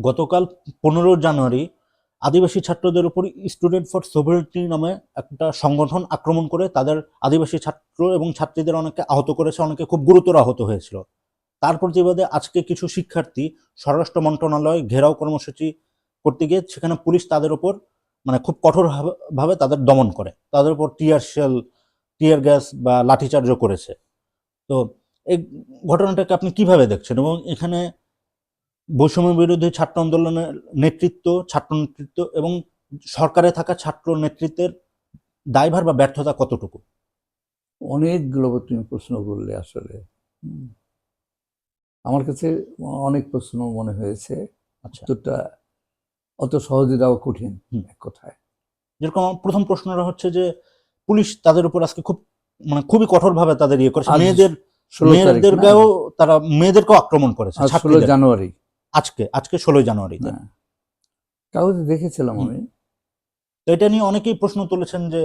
গতকাল পনেরো জানুয়ারি আদিবাসী ছাত্রদের উপর স্টুডেন্ট ফর সোভিয়েটি নামে একটা সংগঠন আক্রমণ করে তাদের আদিবাসী ছাত্র এবং ছাত্রীদের অনেকে আহত করেছে, অনেকে খুব গুরুতর আহত হয়েছিল। তার প্রতিবাদে আজকে কিছু শিক্ষার্থী স্বরাষ্ট্র মন্ত্রণালয় ঘেরাও কর্মসূচি করতে গিয়ে সেখানে পুলিশ তাদের উপর মানে খুব কঠোর ভাবে- ভাবে তাদের দমন করে। তাদের উপর টিয়ার শেল, টিয়ার গ্যাস বা লাঠিচার্জও করেছে। তো এই ঘটনাটাকে আপনি কীভাবে দেখছেন? এবং এখানে বৈষম্য বিরোধী ছাত্র আন্দোলনের নেতৃত্ব ছাত্র নেতৃত্ব এবং সরকারে থাকা ছাত্র নেতৃত্বের দায়ভার বা ব্যর্থতা কতটুকু? অনেকগুলো তুমি প্রশ্ন করলে আসলে। আমার কাছে অনেক প্রশ্ন মনে হয়েছে। আচ্ছা। উত্তরটা অত সহজে দেওয়া কঠিন এক কথায়। যেরকম প্রথম প্রশ্নটা হচ্ছে যে পুলিশ তাদের উপর আজকে খুব মানে খুবই কঠোরভাবে তাদের ইয়ে করেছে। মেয়েদের মেয়েদেরকেও তারা মেয়েদেরকেও আক্রমণ করেছে ষোলো জানুয়ারি। আজকে আজকে ষোলোই জানুয়ারিতে। হ্যাঁ। কাগজে দেখেছিলাম আমি। তো এটা নিয়ে অনেকেই প্রশ্ন তুলেছেন যে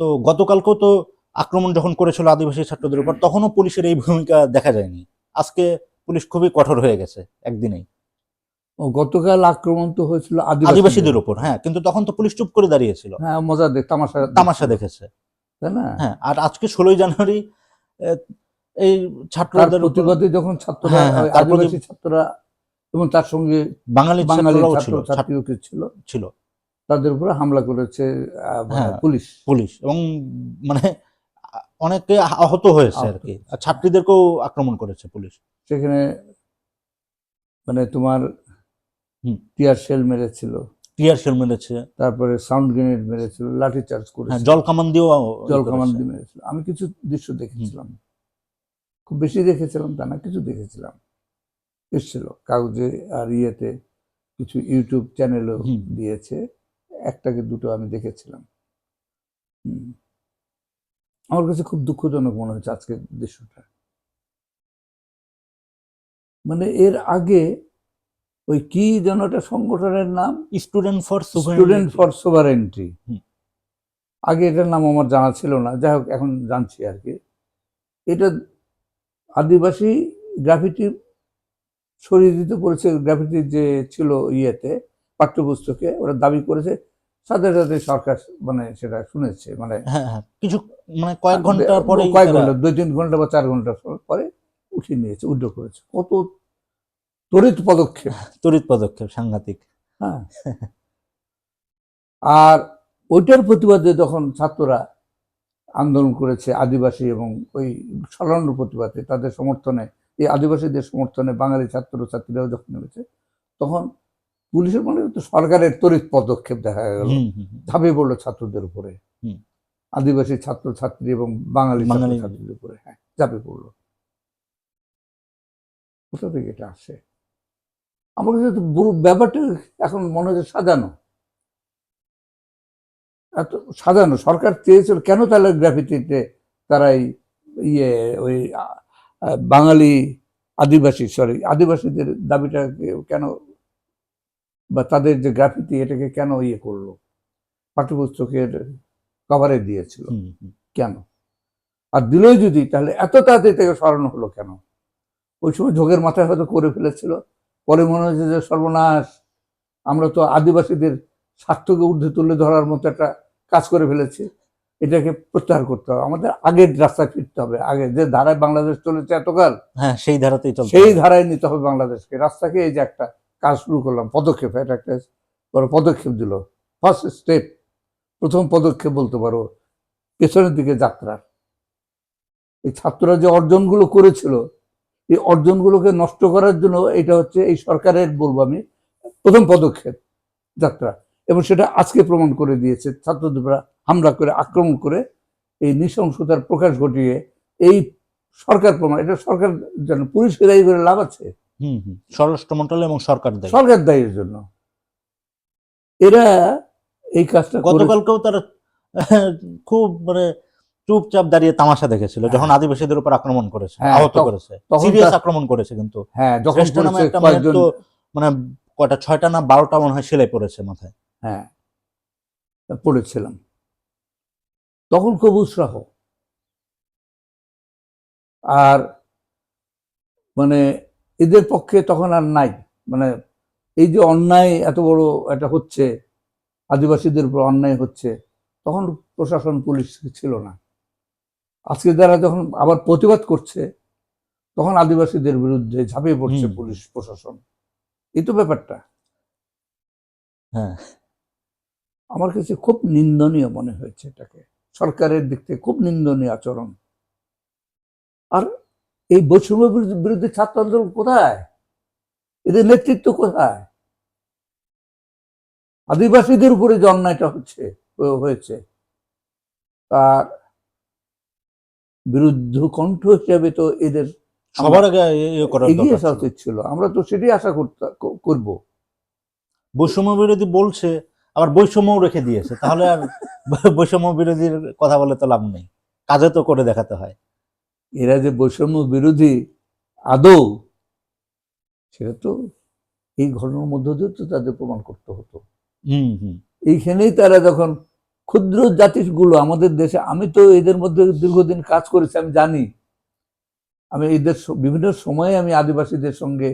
তো গতকালকেও তো আক্রমণ যখন করেছিল আদিবাসী ছাত্রদের উপর তখনও পুলিশের এই ভূমিকা দেখা যায়নি। আজকে পুলিশ খুবই কঠোর হয়ে গেছে একদিনেই। ও গতকাল আক্রমণ তো হয়েছিল আদিবাসীদের। উপর হ্যাঁ কিন্তু তখন তো পুলিশ চুপ করে দাঁড়িয়েছিল। হ্যাঁ মজা দেখ তামাশা তামাশা দেখেছে। তাই না? হ্যাঁ আর আজকে ষোলোই জানুয়ারি এই তার ছাত্রদের প্রতিবাদে যখন ছাত্ররা হ্যাঁ, হ্যাঁ, আদিবাসী ছাত্ররা এবং তার সঙ্গে বাঙালি বাঙালি ছাত্ররাও ছাত্র ছিল ছাত্রীও কিছু ছিল। ছিল। তাদের উপরে হামলা করেছে হ্যাঁ। পুলিশ। পুলিশ। এবং মানে অনেকে আহত হয়েছে আর কি। ছাত্রীদেরকেও আক্রমণ করেছে পুলিশ। সেখানে মানে তোমার টিয়ার শেল মেরেছিল। টিয়ার শেল মেরেছে। তারপরে সাউন্ড গ্রেনেড মেরেছিল লাঠি চার্জ হ্যাঁ করেছিল জল কামান দিয়েও জল কামান দিয়ে মেরেছিল। আমি কিছু দৃশ্য দেখেছিলাম। খুব বেশি দেখেছিলাম তা না কিছু দেখেছিলাম। এসছিল। কাগজে আর ইয়েতে কিছু ইউটিউব চ্যানেলও দিয়েছে। একটাকে দুটো আমি দেখেছিলাম। আমার কাছে খুব দুঃখজনক মনে হচ্ছে আজকের দৃশ্যটা। মানে এর আগে ওই কি যেন একটা সংগঠনের নাম? Student for student for sovereignty. আগে এটার নাম আমার জানা ছিল না। যাই হোক এখন জানছি আর কি। এটা আদিবাসী গ্রাফিটি সরিয়ে দিতে করেছে গ্রাফিটি যে ছিল ইয়েতে পাঠ্যপুস্তকে ওরা দাবি করেছে। সাথে সাথে সরকার মানে সেটা শুনেছে মানে হ্যাঁ হ্যাঁ কিছু মানে কয়েক ঘণ্টা পরে কয়েক ঘণ্টা দুই তিন ঘণ্টা বা চার ঘণ্টা পরে উঠিয়ে নিয়েছে উদ্যোগ করেছে। কত তড়িৎ পদক্ষেপ। তড়িৎ পদক্ষেপ সাংঘাতিক। হ্যাঁ। আর ওইটার প্রতিবাদে যখন ছাত্ররা আন্দোলন করেছে আদিবাসী এবং ওই স্মরণ প্রতিবাদে তাদের সমর্থনে এই আদিবাসীদের সমর্থনে বাঙালি ছাত্র ছাত্রীরাও যখন নেমেছে তখন পুলিশের মানে তো সরকারের তড়িৎ পদক্ষেপ দেখা গেল। ঝাঁপিয়ে পড়ল ছাত্রদের উপরে। আদিবাসী ছাত্র ছাত্রী এবং বাঙালি বাঙালি- ছাত্রীদের উপরে হ্যাঁ ঝাঁপিয়ে পড়ল। কোথা থেকে এটা আসে? আমার কাছে পুরো ব্যাপারটা এখন মনে হচ্ছে সাজানো। এত সাজানো। সরকার চেয়েছিল কেন তাহলে গ্রাফিতিতে তারা ইয়ে ওই বাঙালি আদিবাসী সরি আদিবাসীদের দাবিটাকে কেন বা তাদের যে গ্রাফিতি এটাকে কেন ইয়ে করল? পাঠ্যপুস্তকের কভারে দিয়েছিল। কেন? আর দিলই যদি তাহলে এত তাড়াতাড়ি থেকে সরানো হলো কেন? ওই সময় ঝোঁকের মাথায় হয়তো করে ফেলেছিল। পরে মনে হয়েছে যে সর্বনাশ আমরা তো আদিবাসীদের স্বার্থকে ঊর্ধ্বে তুলে ধরার মতো একটা কাজ করে ফেলেছি। এটাকে প্রত্যাহার করতে হবে। আমাদের আগের রাস্তায় ফিরতে হবে। আগে যে ধারায় বাংলাদেশ চলেছে এতকাল হ্যাঁ সেই ধারাতেই চলছে। সেই ধারায় নিতে হবে বাংলাদেশকে। রাস্তাকে এই যে একটা কাজ শুরু করলাম পদক্ষেপ এটা একটা বড় পদক্ষেপ দিল। ফার্স্ট স্টেপ প্রথম পদক্ষেপ বলতে পারো পেছনের দিকে যাত্রার এই ছাত্ররা যে অর্জনগুলো করেছিল এই অর্জনগুলোকে নষ্ট করার জন্য এটা হচ্ছে এই সরকারের বলব আমি প্রথম পদক্ষেপ যাত্রা। এবং সেটা আজকে প্রমাণ করে দিয়েছে ছাত্রদেররা হামলা করে আক্রমণ করে এই নৃশংসতার প্রকাশ ঘটিয়ে এই সরকার প্রমাণ এটা সরকার যেন পুলিশকে দায়ী করে লাভ আছে। স্বরাষ্ট্র মন্ত্রণালয় এবং সরকার দেয়। সরকার দায়ের জন্য। এরা এই কাজটা গতকালকেও তারা খুব মানে চুপচাপ দাঁড়িয়ে তামাশা দেখেছিল যখন আদিবাসীদের উপর আক্রমণ করেছে হ্যাঁ, আহত করেছে। সিরিয়াস আক্রমণ করেছে কিন্তু। হ্যাঁ যখন কয়েকজন তো মানে কয়টা ছয়টা না বারোটা মনে হয় সেলাই পড়েছে মাথায়। হ্যাঁ পড়েছিলাম। তখন খুব উৎসাহ আর মানে এদের পক্ষে তখন আর নাই। মানে এই যে অন্যায় এত বড় এটা হচ্ছে আদিবাসীদের উপর অন্যায় হচ্ছে তখন প্রশাসন পুলিশ ছিল না। আজকে যারা যখন আবার প্রতিবাদ করছে তখন আদিবাসীদের বিরুদ্ধে ঝাঁপিয়ে পড়ছে পুলিশ প্রশাসন। এই তো ব্যাপারটা। হ্যাঁ। আমার কাছে খুব নিন্দনীয় মনে হয়েছে এটাকে। সরকারের দিক থেকে খুব নিন্দনীয় আচরণ। আর এই বৈষম্য বিরোধী ছাত্র আন্দোলন কোথায়? এদের নেতৃত্ব কোথায়? আদিবাসীদের উপরে যে অন্যায়টা হচ্ছে হয়েছে তার বিরুদ্ধ কণ্ঠ হিসেবে তো এদের সবার আগে এগিয়ে আসা ছিল। উচিত ছিল। আমরা তো সেটাই আশা করতে করব। বৈষম্য বিরোধী বলছে আবার বৈষম্যও রেখে দিয়েছে। তাহলে আর বৈষম্য বিরোধীর কথা বলে তো লাভ নেই। কাজে তো করে দেখাতে হয়। এরা যে বৈষম্য বিরোধী আদৌ সেটা তো এই ঘটনার মধ্য দিয়ে তো তাদের প্রমাণ করতে হতো। হুম হুম। এইখানেই তারা যখন ক্ষুদ্র জাতিগুলো আমাদের দেশে আমি তো এদের মধ্যে দীর্ঘদিন কাজ করেছি আমি জানি। আমি এদের বিভিন্ন সময়ে আমি আদিবাসীদের সঙ্গে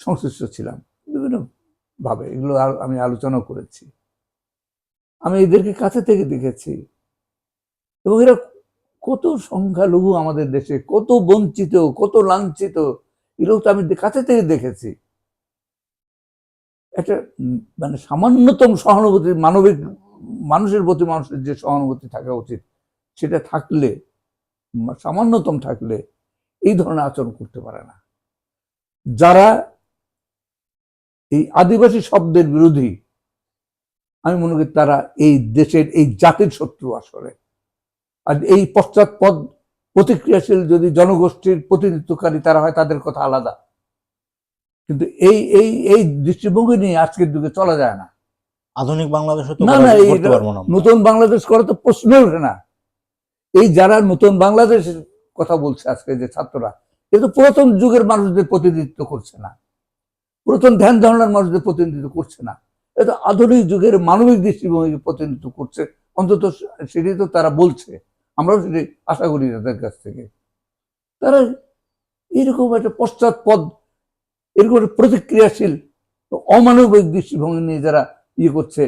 সংশ্লিষ্ট ছিলাম। বিভিন্ন ভাবে এগুলো আমি আলোচনা করেছি। আমি এদেরকে কাছে থেকে দেখেছি। এবং এরা কত সংখ্যালঘু আমাদের দেশে, কত বঞ্চিত, কত লাঞ্ছিত এগুলো তো আমি কাছে থেকে দেখেছি। একটা মানে সামান্যতম সহানুভূতি, মানবিক, মানুষের প্রতি মানুষের যে সহানুভূতি থাকা উচিত, সেটা থাকলে সামান্যতম থাকলে এই ধরনের আচরণ করতে পারে না। যারা এই আদিবাসী শব্দের বিরোধী আমি মনে করি তারা এই দেশের এই জাতির শত্রু আসলে। আর এই পশ্চাৎপদ প্রতিক্রিয়াশীল যদি জনগোষ্ঠীর প্রতিনিধিত্বকারী তারা হয় তাদের কথা আলাদা। কিন্তু এই এই এই দৃষ্টিভঙ্গি নিয়ে আজকের যুগে চলা যায় না। আধুনিক বাংলাদেশে না, না, এই-। নতুন বাংলাদেশ করা তো প্রশ্নই ওঠে না। এই যারা নতুন বাংলাদেশের কথা বলছে আজকে যে ছাত্ররা এ তো পুরাতন যুগের মানুষদের প্রতিনিধিত্ব করছে না। পুরাতন ধ্যান ধারণার মানুষদের প্রতিনিধিত্ব করছে না। এটা আধুনিক যুগের মানবিক দৃষ্টিভঙ্গিকে প্রতিনিধিত্ব করছে। অন্তত সেটি তো তারা বলছে। আমরাও সেটি আশা করি তাদের কাছ থেকে। তারা এরকম একটা পশ্চাৎপদ এরকম একটা প্রতিক্রিয়াশীল অমানবিক দৃষ্টিভঙ্গি নিয়ে যারা ইয়ে করছে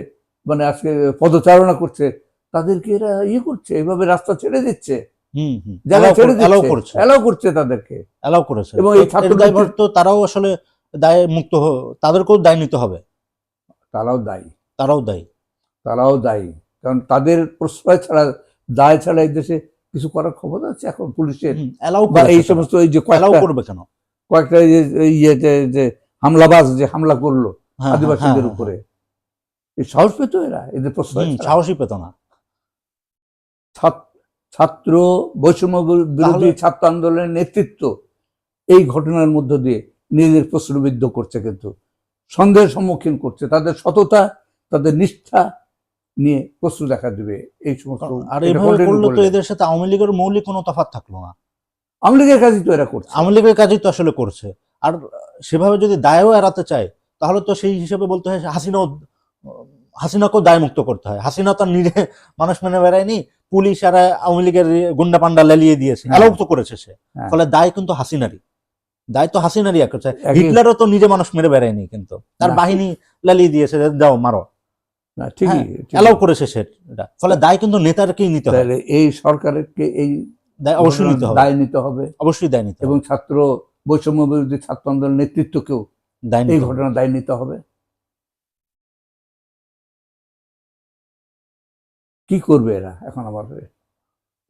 মানে আজকে পদচারণা করছে তাদেরকে এরা ইয়ে করছে এভাবে রাস্তা ছেড়ে দিচ্ছে। হুম হুম। জায়গা ছেড়ে দিচ্ছে। করছে। অ্যালাউ করছে তাদেরকে। অ্যালাউ করেছে। এবং এই তারাও আসলে দায় মুক্ত তাদেরকেও দায় নিতে হবে। তারাও দায়ী। তারাও দায়ী। তারাও দায়ী। কারণ তাদের প্রশ্রয় ছাড়া দায় ছাড়া এই দেশে কিছু করার ক্ষমতা আছে এখন পুলিশের? অ্যালাউ এই সমস্ত এই যে অ্যালাউ করবে কেন? কয়েকটা যে- ইয়ে যে- হামলাবাজ যে হামলা করল হ্যাঁ, আদিবাসীদের হ্যাঁ, উপরে। এই সাহস পেত এরা এদের প্রশ্রয় হুম, ছাড়া। সাহসী পেত না। ছাত্র বৈষম্য বিরোধী ছাত্র আন্দোলনের নেতৃত্ব এই ঘটনার মধ্য দিয়ে নিজেদের প্রশ্নবিদ্ধ করছে কিন্তু। সন্দেহের সম্মুখীন করছে। তাদের সততা তাদের নিষ্ঠা নিয়ে প্রশ্ন দেখা দেবে এই সমস্ত আর এইভাবে করলে তো এদের সাথে আওয়ামী লীগের মৌলিক কোনো তফাৎ থাকল না। আওয়ামী লীগের কাজই তো এরা করছে। আওয়ামী লীগের কাজই তো আসলে করছে। আর সেভাবে যদি দায়ও এড়াতে চায় তাহলে তো সেই হিসেবে বলতে হয় হাসিনাও হাসিনাকেও দায় মুক্ত করতে হয়। হাসিনা তো নিজে মানুষ মেনে বেড়ায়নি পুলিশ আর আওয়ামী লীগের গুন্ডা পান্ডা লেলিয়ে দিয়েছে। হ্যাঁ। অ্যালাউ তো করেছে সে। হ্যাঁ। ফলে দায় কিন্তু হাসিনারই। দায় তো হাসিনারই এক হচ্ছে হিটলারও তো নিজে মানুষ মেরে বেড়ায়নি কিন্তু। তার বাহিনী লেলিয়ে দিয়েছে যাও মারো। না ঠিকই হ্যাঁ, অ্যালাউ করেছে সে ফলে দায় কিন্তু নেতারকেই নিতে হবে। এই সরকারকে এই দায় অবশ্যই নিতে হবে। দায় নিতে হবে। অবশ্যই দায় নিতে এবং ছাত্র বৈষম্য বিরোধী ছাত্র আন্দোলন নেতৃত্বকেও দায় এই নিতে ঘটনার দায় নিতে হবে। কি করবে এরা এখন আবার?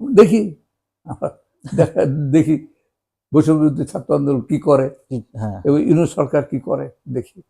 দেখি। দেখি। বৈষম্য বিরুদ্ধে ছাত্র আন্দোলন কি করে? হ্যাঁ। এবং ইউনিয়ন সরকার কি করে? দেখি।